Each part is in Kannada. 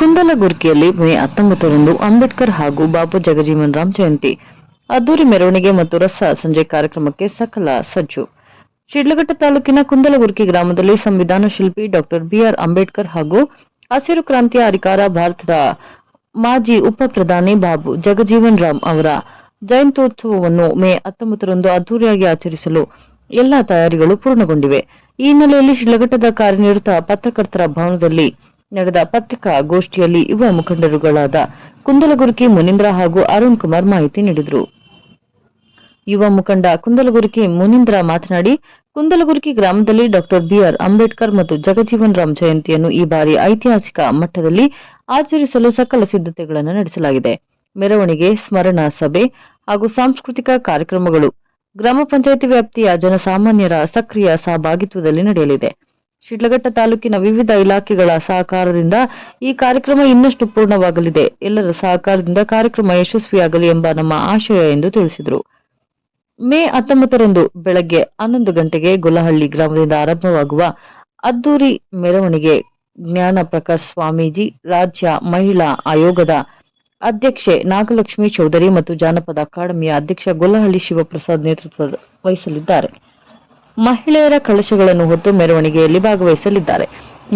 ಕುಂದಲಗುರ್ಕಿಯಲ್ಲಿ ಮೇ ಹತ್ತೊಂಬತ್ತರಂದು ಅಂಬೇಡ್ಕರ್ ಹಾಗೂ ಬಾಬು ಜಗಜೀವನ್ ರಾಮ್ ಜಯಂತಿ. ಅದ್ದೂರಿ ಮೆರವಣಿಗೆ ಮತ್ತು ರಸ ಸಂಜೆ ಕಾರ್ಯಕ್ರಮಕ್ಕೆ ಸಕಲ ಸಜ್ಜು. ಶಿಡ್ಲಘಟ್ಟ ತಾಲೂಕಿನ ಕುಂದಲಗುರ್ಕಿ ಗ್ರಾಮದಲ್ಲಿ ಸಂವಿಧಾನ ಶಿಲ್ಪಿ ಡಾಕ್ಟರ್ ಬಿಆರ್ ಅಂಬೇಡ್ಕರ್ ಹಾಗೂ ಹಸಿರು ಕ್ರಾಂತಿಯ ಅಧಿಕಾರ ಭಾರತದ ಮಾಜಿ ಉಪ ಪ್ರಧಾನಿ ಬಾಬು ಜಗಜೀವನ್ ರಾಮ್ ಅವರ ಜಯಂತ್ಯೋತ್ಸವವನ್ನು ಮೇ ಹತ್ತೊಂಬತ್ತರಂದು ಅದ್ದೂರಿಯಾಗಿ ಆಚರಿಸಲು ಎಲ್ಲಾ ತಯಾರಿಗಳು ಪೂರ್ಣಗೊಂಡಿವೆ. ಈ ಹಿನ್ನೆಲೆಯಲ್ಲಿ ಶಿಡ್ಲಘಟ್ಟದ ಕಾರ್ಯನಿರತ ಪತ್ರಕರ್ತರ ಭವನದಲ್ಲಿ ನಡೆದ ಪತ್ರಿಕಾಗೋಷ್ಠಿಯಲ್ಲಿ ಯುವ ಮುಖಂಡರುಗಳಾದ ಕುಂದಲಗುರುಕಿ ಮುನೀಂದ್ರ ಹಾಗೂ ಅರುಣ್ ಕುಮಾರ್ ಮಾಹಿತಿ ನೀಡಿದರು. ಯುವ ಮುಖಂಡ ಕುಂದಲಗುರುಕಿ ಮುನೀಂದ್ರ ಮಾತನಾಡಿ, ಕುಂದಲಗುರುಕಿ ಗ್ರಾಮದಲ್ಲಿ ಡಾಕ್ಟರ್ ಬಿಆರ್ ಅಂಬೇಡ್ಕರ್ ಮತ್ತು ಜಗಜೀವನ್ ರಾಮ್ ಜಯಂತಿಯನ್ನು ಈ ಬಾರಿ ಐತಿಹಾಸಿಕ ಮಟ್ಟದಲ್ಲಿ ಆಚರಿಸಲು ಸಕಲ ಸಿದ್ಧತೆಗಳನ್ನು ನಡೆಸಲಾಗಿದೆ. ಮೆರವಣಿಗೆ, ಸ್ಮರಣ ಸಭೆ ಹಾಗೂ ಸಾಂಸ್ಕೃತಿಕ ಕಾರ್ಯಕ್ರಮಗಳು ಗ್ರಾಮ ಪಂಚಾಯಿತಿ ವ್ಯಾಪ್ತಿಯ ಜನಸಾಮಾನ್ಯರ ಸಕ್ರಿಯ ಸಹಭಾಗಿತ್ವದಲ್ಲಿ ನಡೆಯಲಿದೆ. ಶಿಡ್ಲಘಟ್ಟ ತಾಲೂಕಿನ ವಿವಿಧ ಇಲಾಖೆಗಳ ಸಹಕಾರದಿಂದ ಈ ಕಾರ್ಯಕ್ರಮ ಇನ್ನಷ್ಟು ಪೂರ್ಣವಾಗಲಿದೆ. ಎಲ್ಲರ ಸಹಕಾರದಿಂದ ಕಾರ್ಯಕ್ರಮ ಯಶಸ್ವಿಯಾಗಲಿ ಎಂಬ ನಮ್ಮ ಆಶಯ ಎಂದು ತಿಳಿಸಿದರು. ಮೇ ಹತ್ತೊಂಬತ್ತರಂದು ಬೆಳಗ್ಗೆ ಹನ್ನೊಂದು ಗಂಟೆಗೆ ಗುಲಹಳ್ಳಿ ಗ್ರಾಮದಿಂದ ಆರಂಭವಾಗುವ ಅದ್ದೂರಿ ಮೆರವಣಿಗೆ ಜ್ಞಾನ ಪ್ರಕಾಶ್ ಸ್ವಾಮೀಜಿ, ರಾಜ್ಯ ಮಹಿಳಾ ಆಯೋಗದ ಅಧ್ಯಕ್ಷೆ ನಾಗಲಕ್ಷ್ಮಿ ಚೌಧರಿ ಮತ್ತು ಜಾನಪದ ಅಕಾಡೆಮಿಯ ಅಧ್ಯಕ್ಷ ಗೊಲ್ಲಹಳ್ಳಿ ಶಿವಪ್ರಸಾದ್ ನೇತೃತ್ವ ವಹಿಸಲಿದ್ದಾರೆ. ಮಹಿಳೆಯರ ಕಳಶಗಳನ್ನು ಹೊತ್ತು ಮೆರವಣಿಗೆಯಲ್ಲಿ ಭಾಗವಹಿಸಲಿದ್ದಾರೆ.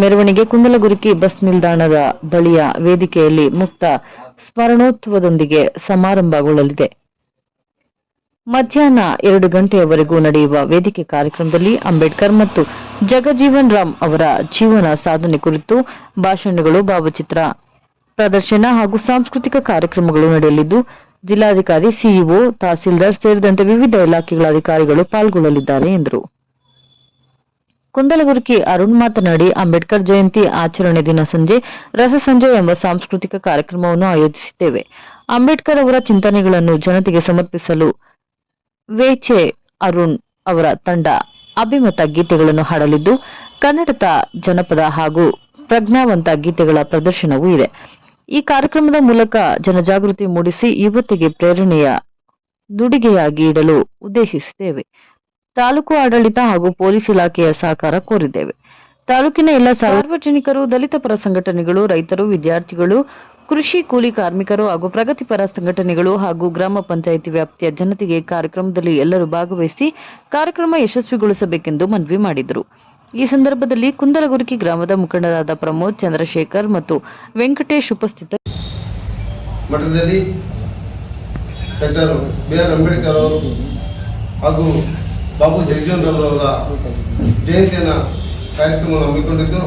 ಮೆರವಣಿಗೆ ಕುಂದಲಗುರುಕಿ ಬಸ್ ನಿಲ್ದಾಣದ ಬಳಿಯ ವೇದಿಕೆಯಲ್ಲಿ ಮುಕ್ತ ಸ್ಮರಣೋತ್ಸವದೊಂದಿಗೆ ಸಮಾರಂಭಗೊಳ್ಳಲಿದೆ. ಮಧ್ಯಾಹ್ನ ಎರಡು ಗಂಟೆಯವರೆಗೂ ನಡೆಯುವ ವೇದಿಕೆ ಕಾರ್ಯಕ್ರಮದಲ್ಲಿ ಅಂಬೇಡ್ಕರ್ ಮತ್ತು ಜಗಜೀವನ್ ರಾಮ್ ಅವರ ಜೀವನ ಸಾಧನೆ ಕುರಿತು ಭಾಷಣಗಳು, ಭಾವಚಿತ್ರ ಪ್ರದರ್ಶನ ಹಾಗೂ ಸಾಂಸ್ಕೃತಿಕ ಕಾರ್ಯಕ್ರಮಗಳು ನಡೆಯಲಿದ್ದು ಜಿಲ್ಲಾಧಿಕಾರಿ, ಸಿಇಒ, ತಹಸೀಲ್ದಾರ್ ಸೇರಿದಂತೆ ವಿವಿಧ ಇಲಾಖೆಗಳ ಅಧಿಕಾರಿಗಳು ಪಾಲ್ಗೊಳ್ಳಲಿದ್ದಾರೆ ಎಂದರು. ಕುಂದಲಗುರುಕಿ ಅರುಣ್ ಮಾತನಾಡಿ, ಅಂಬೇಡ್ಕರ್ ಜಯಂತಿ ಆಚರಣೆ ದಿನ ಸಂಜೆ ರಸಸಂಜೆ ಎಂಬ ಸಾಂಸ್ಕೃತಿಕ ಕಾರ್ಯಕ್ರಮವನ್ನು ಆಯೋಜಿಸಿದ್ದೇವೆ. ಅಂಬೇಡ್ಕರ್ ಅವರ ಚಿಂತನೆಗಳನ್ನು ಜನತೆಗೆ ಸಮರ್ಪಿಸಲು ವೇಚೆ ಅರುಣ್ ಅವರ ತಂಡ ಅಭಿಮತ ಗೀತೆಗಳನ್ನು ಹಾಡಲಿದ್ದು, ಕನ್ನಡದ ಜನಪದ ಹಾಗೂ ಪ್ರಜ್ಞಾವಂತ ಗೀತೆಗಳ ಪ್ರದರ್ಶನವೂ ಇದೆ. ಈ ಕಾರ್ಯಕ್ರಮದ ಮೂಲಕ ಜನಜಾಗೃತಿ ಮೂಡಿಸಿ ಯುವತಿಗೆ ಪ್ರೇರಣೆಯ ದುಡಿಗೆಯಾಗಿ ಇಡಲು ಉದ್ದೇಶಿಸಿದ್ದೇವೆ. ತಾಲೂಕು ಆಡಳಿತ ಹಾಗೂ ಪೊಲೀಸ್ ಇಲಾಖೆಯ ಸಹಕಾರ ಕೋರಿದ್ದೇವೆ. ತಾಲೂಕಿನ ಎಲ್ಲ ಸಾರ್ವಜನಿಕರು, ದಲಿತ ಪರ ಸಂಘಟನೆಗಳು, ರೈತರು, ವಿದ್ಯಾರ್ಥಿಗಳು, ಕೃಷಿ ಕೂಲಿ ಕಾರ್ಮಿಕರು ಹಾಗೂ ಪ್ರಗತಿಪರ ಸಂಘಟನೆಗಳು ಹಾಗೂ ಗ್ರಾಮ ಪಂಚಾಯಿತಿ ವ್ಯಾಪ್ತಿಯ ಜನತೆಗೆ ಕಾರ್ಯಕ್ರಮದಲ್ಲಿ ಎಲ್ಲರೂ ಭಾಗವಹಿಸಿ ಕಾರ್ಯಕ್ರಮ ಯಶಸ್ವಿಗೊಳಿಸಬೇಕೆಂದು ಮನವಿ ಮಾಡಿದರು. ಈ ಸಂದರ್ಭದಲ್ಲಿ ಕುಂದಲಗುರುಕಿ ಗ್ರಾಮದ ಮುಖಂಡರಾದ ಪ್ರಮೋದ್ ಚಂದ್ರಶೇಖರ್ ಮತ್ತು ವೆಂಕಟೇಶ್ ಉಪಸ್ಥಿತ ಮಠದಲ್ಲಿ ಡಾಕ್ಟರ್ ಬಿ ಆರ್ ಅಂಬೇಡ್ಕರ್ ಅವರು ಹಾಗೂ ಬಾಬು ಜಗಜೀವನ್ ರಾಮ್ ಅವರ ಜಯಂತಿಯನ್ನು ಕಾರ್ಯಕ್ರಮವನ್ನು ಹಮ್ಮಿಕೊಂಡಿದ್ದು,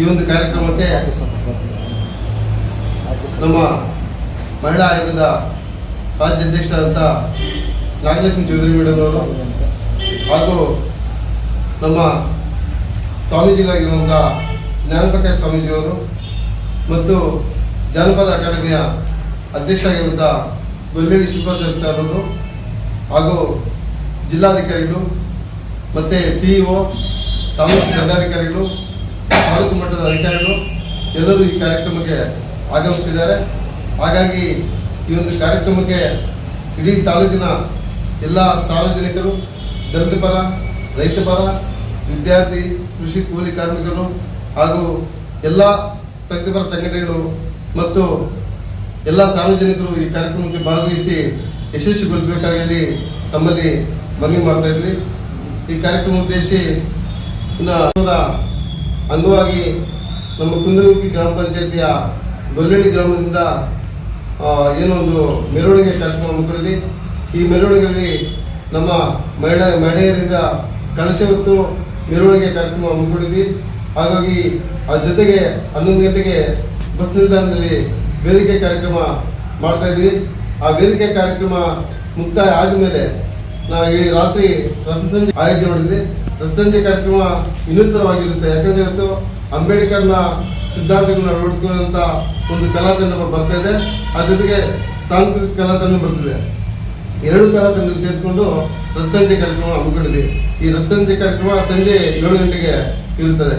ಈ ಒಂದು ಕಾರ್ಯಕ್ರಮಕ್ಕೆ ನಮ್ಮ ಮಹಿಳಾ ಆಯೋಗದ ರಾಜ್ಯಾಧ್ಯಕ್ಷರಾದಂಥ ನಾಗಲಕ್ಷ್ಮಿ ಚೌಧರಿ ಮೇಡಮ್ ಅವರು ಹಾಗೂ ನಮ್ಮ ಸ್ವಾಮೀಜಿಗಳಾಗಿರುವಂಥ ಜ್ಞಾನಪ್ರಕಾಶ್ ಸ್ವಾಮೀಜಿಯವರು ಮತ್ತು ಜಾನಪದ ಅಕಾಡೆಮಿಯ ಅಧ್ಯಕ್ಷರಾಗಿರುವಂಥ ಗೊಲ್ಲೇಡಿ ಶಿವಪ್ರಸಾದ್ ಸರ್ ಹಾಗೂ ಜಿಲ್ಲಾಧಿಕಾರಿಗಳು ಮತ್ತು ಸಿ ಇ ಒ ತಾಲೂಕು ದಂಡಾಧಿಕಾರಿಗಳು, ತಾಲೂಕು ಮಟ್ಟದ ಅಧಿಕಾರಿಗಳು ಎಲ್ಲರೂ ಈ ಕಾರ್ಯಕ್ರಮಕ್ಕೆ ಆಗಮಿಸಿದ್ದಾರೆ ಹಾಗಾಗಿ ಈ ಒಂದು ಕಾರ್ಯಕ್ರಮಕ್ಕೆ ಇಡೀ ತಾಲೂಕಿನ ಎಲ್ಲ ಸಾರ್ವಜನಿಕರು, ದಲಿತ ರೈತ ಪರ, ವಿದ್ಯಾರ್ಥಿ, ಕೃಷಿ ಕೂಲಿ ಕಾರ್ಮಿಕರು ಹಾಗೂ ಎಲ್ಲ ಪ್ರತಿಭರ ಸಂಘಟನೆಗಳು ಮತ್ತು ಎಲ್ಲ ಸಾರ್ವಜನಿಕರು ಈ ಕಾರ್ಯಕ್ರಮಕ್ಕೆ ಭಾಗವಹಿಸಿ ಯಶಸ್ವಿಗೊಳಿಸಬೇಕಾಗಿ ತಮ್ಮಲ್ಲಿ ಮನವಿ ಮಾಡ್ತಾ ಇದ್ವಿ. ಈ ಕಾರ್ಯಕ್ರಮ ಉದ್ದೇಶಿ ಅಂಗವಾಗಿ ನಮ್ಮ ಕುಂದಲುಕಿ ಗ್ರಾಮ ಪಂಚಾಯತಿಯ ಗೊಲ್ಲಳ್ಳಿ ಗ್ರಾಮದಿಂದ ಏನೊಂದು ಮೆರವಣಿಗೆ ಕಾರ್ಯಕ್ರಮ ಹಮ್ಮಿಕೊಂಡಿದೆ ಈ ಮೆರವಣಿಗೆಯಲ್ಲಿ ನಮ್ಮ ಮಹಿಳಾ ಮಹಿಳೆಯರಿಂದ ಕಲಶ ಹೊತ್ತು ಮೆರವಣಿಗೆ ಕಾರ್ಯಕ್ರಮ ಹಮ್ಮಿಕೊಂಡಿದ್ವಿ. ಹಾಗಾಗಿ ಆ ಜೊತೆಗೆ ಹನ್ನೊಂದು ಗಂಟೆಗೆ ಬಸ್ ನಿಲ್ದಾಣದಲ್ಲಿ ವೇದಿಕೆ ಕಾರ್ಯಕ್ರಮ ಮಾಡ್ತಾ ಇದ್ವಿ. ಆ ವೇದಿಕೆ ಕಾರ್ಯಕ್ರಮ ಮುಕ್ತಾಯ ಆದಮೇಲೆ ನಾವು ಈ ರಾತ್ರಿ ರಸಸಂಜೆ ಆಯೋಜನೆ ಮಾಡಿದ್ವಿ. ರಸಸಂಜೆ ಕಾರ್ಯಕ್ರಮ ವಿನೂತನವಾಗಿರುತ್ತೆ ಯಾಕಂದ್ರೆ ಇವತ್ತು ಅಂಬೇಡ್ಕರ್ನ ಸಿದ್ಧಾಂತಗಳನ್ನ ಅಳವಡಿಸಿಕೊಳ್ಳುವಂತ ಒಂದು ಕಲಾತಂಡ ಬರ್ತಾ ಇದೆ. ಅದ್ರ ಜೊತೆಗೆ ಸಾಂಸ್ಕೃತಿಕ ಕಲಾತಂಡ ಬರ್ತಿದೆ. ಎರಡು ಕಲಾತಂಡ ಸೇರಿಕೊಂಡು ರಸ್ತೆ ಕಾರ್ಯಕ್ರಮ ಹಮ್ಮಿಕೊಂಡಿದ್ದೀವಿ. ಈ ರಸ್ತೆ ಕಾರ್ಯಕ್ರಮ ಸಂಜೆ ಏಳು ಗಂಟೆಗೆ ಇರುತ್ತದೆ.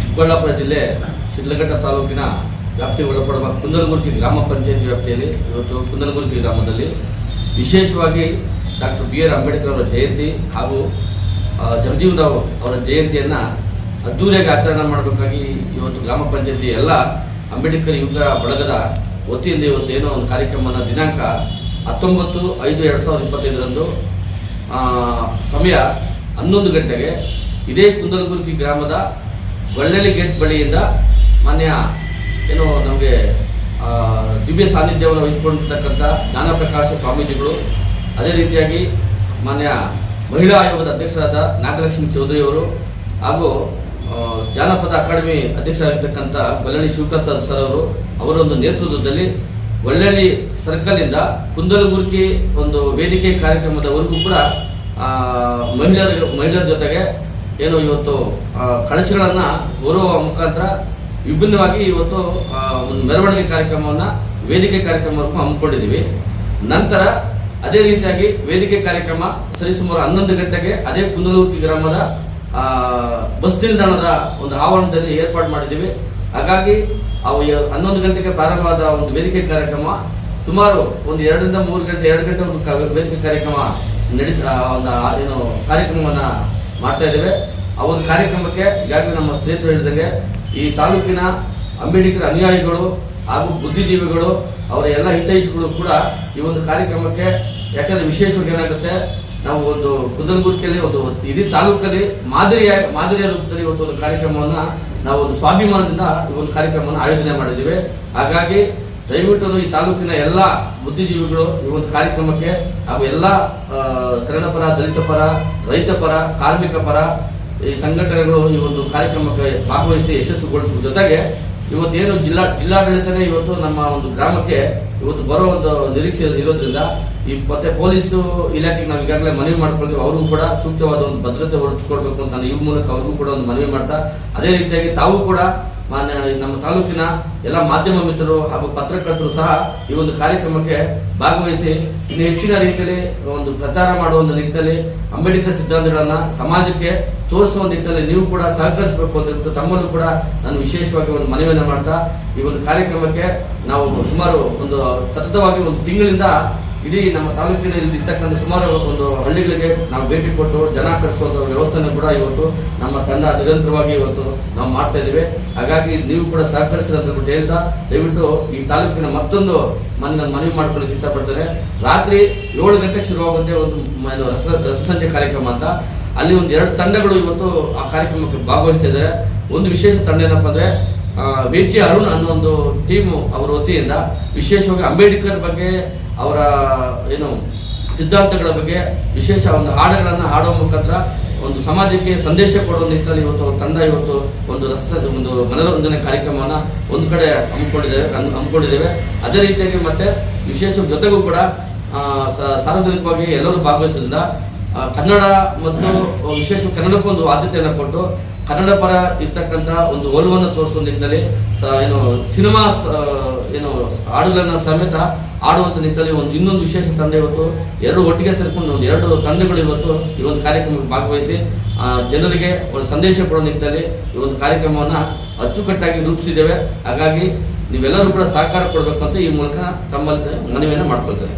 ಚಿಕ್ಕಬಳ್ಳಾಪುರ ಜಿಲ್ಲೆ ಶಿಡ್ಲಘಟ್ಟ ತಾಲೂಕಿನ ವ್ಯಾಪ್ತಿ ಒಳಪಡುವ ಕುಂದಲಗುರ್ಕಿ ಗ್ರಾಮ ಪಂಚಾಯತ್ ವ್ಯಾಪ್ತಿಯಲ್ಲಿ, ಇವತ್ತು ಕುಂದಲಗುರ್ಕಿ ಗ್ರಾಮದಲ್ಲಿ ವಿಶೇಷವಾಗಿ ಡಾಕ್ಟರ್ ಬಿ ಆರ್ ಅಂಬೇಡ್ಕರ್ ಅವರ ಜಯಂತಿ ಹಾಗೂ ಜಗಜೀವನ್ ರಾವ್ ಅವರ ಜಯಂತಿಯನ್ನು ಅದ್ದೂರಿಯಾಗಿ ಆಚರಣೆ ಮಾಡಬೇಕಾಗಿ ಇವತ್ತು ಗ್ರಾಮ ಪಂಚಾಯತಿ ಎಲ್ಲ ಅಂಬೇಡ್ಕರ್ ಯುಗ ಬಳಗದ ವತಿಯಿಂದ ಇವತ್ತು ಏನೋ ಒಂದು ಕಾರ್ಯಕ್ರಮದ ದಿನಾಂಕ ಹತ್ತೊಂಬತ್ತು ಐದು ಎರಡು ಸಾವಿರದ ಇಪ್ಪತ್ತೈದರಂದು ಸಮಯ ಹನ್ನೊಂದು ಗಂಟೆಗೆ ಇದೇ ಕುಂದಲಗುರ್ಕಿ ಗ್ರಾಮದ ಗೊಳ್ಳೆಲಿ ಗೇಟ್ ಬಳಿಯಿಂದ ಮಾನ್ಯ ಏನು ನಮಗೆ ದಿವ್ಯ ಸಾನ್ನಿಧ್ಯವನ್ನು ವಹಿಸಿಕೊಂಡಿರ್ತಕ್ಕಂಥ ಜ್ಞಾನಪ್ರಕಾಶ ಸ್ವಾಮೀಜಿಗಳು, ಅದೇ ರೀತಿಯಾಗಿ ಮಾನ್ಯ ಮಹಿಳಾ ಆಯೋಗದ ಅಧ್ಯಕ್ಷರಾದ ನಾಗಲಕ್ಷ್ಮಿ ಚೌಧರಿಯವರು ಹಾಗೂ ಜಾನಪದ ಅಕಾಡೆಮಿ ಅಧ್ಯಕ್ಷರಾಗಿರ್ತಕ್ಕಂಥ ಗೊಲ್ಲಳ್ಳಿ ಶಿವಪ್ರಸಾದ್ ಸರ್ ಅವರು, ಅವರೊಂದು ನೇತೃತ್ವದಲ್ಲಿ ಒಳ್ಳೆಳ್ಳಿ ಸರ್ಕಲಿಂದ ಕುಂದಲಗುರ್ಕಿ ಒಂದು ವೇದಿಕೆ ಕಾರ್ಯಕ್ರಮದವರೆಗೂ ಕೂಡ ಮಹಿಳೆಯರ ಮಹಿಳೆಯರ ಜೊತೆಗೆ ಏನು ಇವತ್ತು ಕಳಶಗಳನ್ನು ಹೊರುವ ಮುಖಾಂತರ ವಿಭಿನ್ನವಾಗಿ ಇವತ್ತು ಒಂದು ಮೆರವಣಿಗೆ ಕಾರ್ಯಕ್ರಮವನ್ನು, ವೇದಿಕೆ ಕಾರ್ಯಕ್ರಮವರೆಗೂ ಹಮ್ಮಿಕೊಂಡಿದ್ದೀವಿ. ನಂತರ ಅದೇ ರೀತಿಯಾಗಿ ವೇದಿಕೆ ಕಾರ್ಯಕ್ರಮ ಸರಿಸುಮಾರು ಹನ್ನೊಂದು ಗಂಟೆಗೆ ಅದೇ ಕುಂದಲೂರ್ಕಿ ಗ್ರಾಮದ ಬಸ್ ನಿಲ್ದಾಣದ ಒಂದು ಆವರಣದಲ್ಲಿ ಏರ್ಪಾಡು ಮಾಡಿದ್ದೀವಿ. ಹಾಗಾಗಿ ಅವು ಹನ್ನೊಂದು ಗಂಟೆಗೆ ಪ್ರಾರಂಭವಾದ ಒಂದು ವೇದಿಕೆ ಕಾರ್ಯಕ್ರಮ, ಸುಮಾರು ಒಂದು ಎರಡರಿಂದ ಮೂರು ಗಂಟೆ ಎರಡು ಗಂಟೆ ಒಂದು ವೇದಿಕೆ ಕಾರ್ಯಕ್ರಮ ನಡೀತಾ ಒಂದು ಏನು ಕಾರ್ಯಕ್ರಮವನ್ನು ಮಾಡ್ತಾ ಇದ್ದೇವೆ. ಆ ಒಂದು ಕಾರ್ಯಕ್ರಮಕ್ಕೆ ಈಗಾಗಲೇ ನಮ್ಮ ಸ್ನೇಹಿತರು ಹೇಳಿದಂಗೆ ಈ ತಾಲೂಕಿನ ಅಂಬೇಡ್ಕರ್ ಅನುಯಾಯಿಗಳು ಹಾಗೂ ಬುದ್ಧಿಜೀವಿಗಳು ಅವರ ಎಲ್ಲ ಹಿತೈಷಿಗಳು ಕೂಡ ಈ ಒಂದು ಕಾರ್ಯಕ್ರಮಕ್ಕೆ ಯಾಕಂದ್ರೆ ವಿಶೇಷವಾಗಿ ಏನಾಗುತ್ತೆ, ನಾವು ಒಂದು ಕುಂದಲಗುರ್ಕಿಯಲ್ಲಿ ಒಂದು ಇಡೀ ತಾಲೂಕಲ್ಲಿ ಮಾದರಿಯ ಮಾದರಿಯ ರೂಪದಲ್ಲಿ ಇವತ್ತು ಒಂದು ಕಾರ್ಯಕ್ರಮವನ್ನ ನಾವು ಒಂದು ಸ್ವಾಭಿಮಾನದಿಂದ ಈ ಒಂದು ಕಾರ್ಯಕ್ರಮವನ್ನು ಆಯೋಜನೆ ಮಾಡಿದ್ದೀವಿ. ಹಾಗಾಗಿ ದಯವಿಟ್ಟು ಈ ತಾಲೂಕಿನ ಎಲ್ಲ ಬುದ್ಧಿಜೀವಿಗಳು ಈ ಒಂದು ಕಾರ್ಯಕ್ರಮಕ್ಕೆ ಹಾಗೂ ಎಲ್ಲ ಆ, ಕನ್ನಡ ಪರ ದಲಿತ ಪರ ರೈತ ಪರ ಕಾರ್ಮಿಕ ಪರ ಈ ಸಂಘಟನೆಗಳು ಈ ಒಂದು ಕಾರ್ಯಕ್ರಮಕ್ಕೆ ಭಾಗವಹಿಸಿ ಯಶಸ್ವಿಗೊಳಿಸುವ ಜೊತೆಗೆ ಇವತ್ತೇನು ಜಿಲ್ಲಾ ಜಿಲ್ಲಾಡಳಿತನೇ ಇವತ್ತು ನಮ್ಮ ಒಂದು ಗ್ರಾಮಕ್ಕೆ ಇವತ್ತು ಬರೋ ಒಂದು ನಿರೀಕ್ಷೆ ಇರೋದ್ರಿಂದ ಈ ಮತ್ತೆ ಪೊಲೀಸು ಇಲಾಖೆಗೆ ನಾವು ಈಗಾಗಲೇ ಮನವಿ ಮಾಡ್ಕೊಳ್ತೀವಿ, ಅವ್ರಿಗೂ ಕೂಡ ಸೂಕ್ತವಾದ ಒಂದು ಭದ್ರತೆ ಹೊರತುಕೊಡ್ಬೇಕು ಅಂತ ನಾನು ಈ ಮೂಲಕ ಅವ್ರಿಗೂ ಕೂಡ ಒಂದು ಮನವಿ ಮಾಡ್ತಾ, ಅದೇ ರೀತಿಯಾಗಿ ತಾವು ಕೂಡ ನಮ್ಮ ತಾಲೂಕಿನ ಎಲ್ಲ ಮಾಧ್ಯಮ ಮಿತ್ರರು ಹಾಗೂ ಪತ್ರಕರ್ತರು ಸಹ ಈ ಒಂದು ಕಾರ್ಯಕ್ರಮಕ್ಕೆ ಭಾಗವಹಿಸಿ, ಇನ್ನು ಹೆಚ್ಚಿನ ರೀತಿಯಲ್ಲಿ ಒಂದು ಪ್ರಚಾರ ಮಾಡುವ ಒಂದು ನಿಟ್ಟಿನಲ್ಲಿ ಅಂಬೇಡ್ಕರ್ ಸಿದ್ಧಾಂತಗಳನ್ನ ಸಮಾಜಕ್ಕೆ ತೋರಿಸುವ ನಿಟ್ಟಿನಲ್ಲಿ ನೀವು ಕೂಡ ಸಹಕರಿಸಬೇಕು ಅಂತ ಹೇಳ್ಬಿಟ್ಟು ತಮ್ಮನ್ನು ಕೂಡ ನಾನು ವಿಶೇಷವಾಗಿ ಒಂದು ಮನವಿಯನ್ನು ಮಾಡ್ತಾ, ಈ ಒಂದು ಕಾರ್ಯಕ್ರಮಕ್ಕೆ ನಾವು ಸುಮಾರು ಒಂದು ಸತತವಾಗಿ ಒಂದು ತಿಂಗಳಿಂದ ಇಡೀ ನಮ್ಮ ತಾಲೂಕಿನಲ್ಲಿ ಇರ್ತಕ್ಕಂಥ ಸುಮಾರು ಒಂದು ಹಳ್ಳಿಗಳಿಗೆ ನಾವು ಭೇಟಿ ಕೊಟ್ಟು ಜನ ಕರೆಸುವಂತ ವ್ಯವಸ್ಥೆಯನ್ನು ಕೂಡ ಇವತ್ತು ನಮ್ಮ ತಂಡ ನಿರಂತರವಾಗಿ ಇವತ್ತು ನಾವು ಮಾಡ್ತಾ ಇದ್ದೀವಿ. ಹಾಗಾಗಿ ನೀವು ಕೂಡ ಸಹಕರಿಸಿದ ಅಂತ ಹೇಳ್ತಾ, ದಯವಿಟ್ಟು ಈ ತಾಲೂಕಿನ ಮತ್ತೊಂದು ಮನೆ ನಾನು ಮನವಿ ಮಾಡ್ಕೊಳ್ಳಿಕ್ಕೆ ಇಷ್ಟಪಡ್ತಾರೆ ರಾತ್ರಿ ಏಳು ಗಂಟೆ ಶುರುವಾಗುತ್ತೆ ಒಂದು ರಸ ರಸಸಂಜೆ ಕಾರ್ಯಕ್ರಮ ಅಂತ. ಅಲ್ಲಿ ಒಂದು ಎರಡು ತಂಡಗಳು ಇವತ್ತು ಆ ಕಾರ್ಯಕ್ರಮಕ್ಕೆ ಭಾಗವಹಿಸ್ತಿದ್ದಾರೆ ಒಂದು ವಿಶೇಷ ತಂಡ ಏನಪ್ಪ ಅಂದರೆ ವಿ ಜಿ ಅರುಣ್ ಅನ್ನೋ ಒಂದು ಟೀಮು ಅವರ ವತಿಯಿಂದ ವಿಶೇಷವಾಗಿ ಅಂಬೇಡ್ಕರ್ ಬಗ್ಗೆ ಅವರ, ಏನು, ಸಿದ್ಧಾಂತಗಳ ಬಗ್ಗೆ ವಿಶೇಷ ಒಂದು ಹಾಡುಗಳನ್ನು ಹಾಡುವ ಮುಖಾಂತರ ಒಂದು ಸಮಾಜಕ್ಕೆ ಸಂದೇಶ ಕೊಡುವ ನಿಟ್ಟಿನಲ್ಲಿ ಇವತ್ತು ಅವ್ರ ತಂಡ ಇವತ್ತು ಒಂದು ರಸ, ಒಂದು ಮನೋರಂಜನೆ ಕಾರ್ಯಕ್ರಮವನ್ನು ಒಂದು ಕಡೆ ಹಮ್ಮಿಕೊಂಡಿದ್ದೇವೆ ಹಮ್- ಹಮ್ಮಿಕೊಂಡಿದ್ದೇವೆ. ಅದೇ ರೀತಿಯಾಗಿ ಮತ್ತೆ ವಿಶೇಷ ಜೊತೆಗೂ ಕೂಡ ಸಾರ್ವಜನಿಕವಾಗಿ ಎಲ್ಲರೂ ಭಾಗವಹಿಸಿದ್ರಿಂದ ಕನ್ನಡ ಮತ್ತು ವಿಶೇಷ ಕನ್ನಡಕ್ಕೊಂದು ಆದ್ಯತೆಯನ್ನು ಕೊಟ್ಟು ಕನ್ನಡ ಪರ ಇರ್ತಕ್ಕಂಥ ಒಂದು ಒಲವನ್ನು ತೋರಿಸುವ ನಿಟ್ಟಿನಲ್ಲಿ ಏನು, ಸಿನಿಮಾ ಏನು, ಹಾಡುಗಳನ್ನ ಸಮೇತ ಆಡುವಂಥ ನಿಟ್ಟಲ್ಲಿ ಒಂದು ಇನ್ನೊಂದು ವಿಶೇಷ ತಂಡ ಇವತ್ತು. ಎರಡು ಒಟ್ಟಿಗೆ ಸೇರಿಕೊಂಡು ಒಂದು ಎರಡು ತಂಡಗಳು ಇವತ್ತು ಈ ಒಂದು ಕಾರ್ಯಕ್ರಮಕ್ಕೆ ಭಾಗವಹಿಸಿ ಜನರಿಗೆ ಒಂದು ಸಂದೇಶ ಕೊಡೋ ನಿಟ್ಟಿನಲ್ಲಿ ಈ ಒಂದು ಕಾರ್ಯಕ್ರಮವನ್ನು ಅಚ್ಚುಕಟ್ಟಾಗಿ ರೂಪಿಸಿದ್ದೇವೆ. ಹಾಗಾಗಿ ನೀವೆಲ್ಲರೂ ಕೂಡ ಸಹಕಾರ ಕೊಡಬೇಕು ಅಂತ ಈ ಮೂಲಕ ತಮ್ಮಲ್ಲಿ ಮನವಿಯನ್ನು ಮಾಡ್ಕೊಳ್ತೇನೆ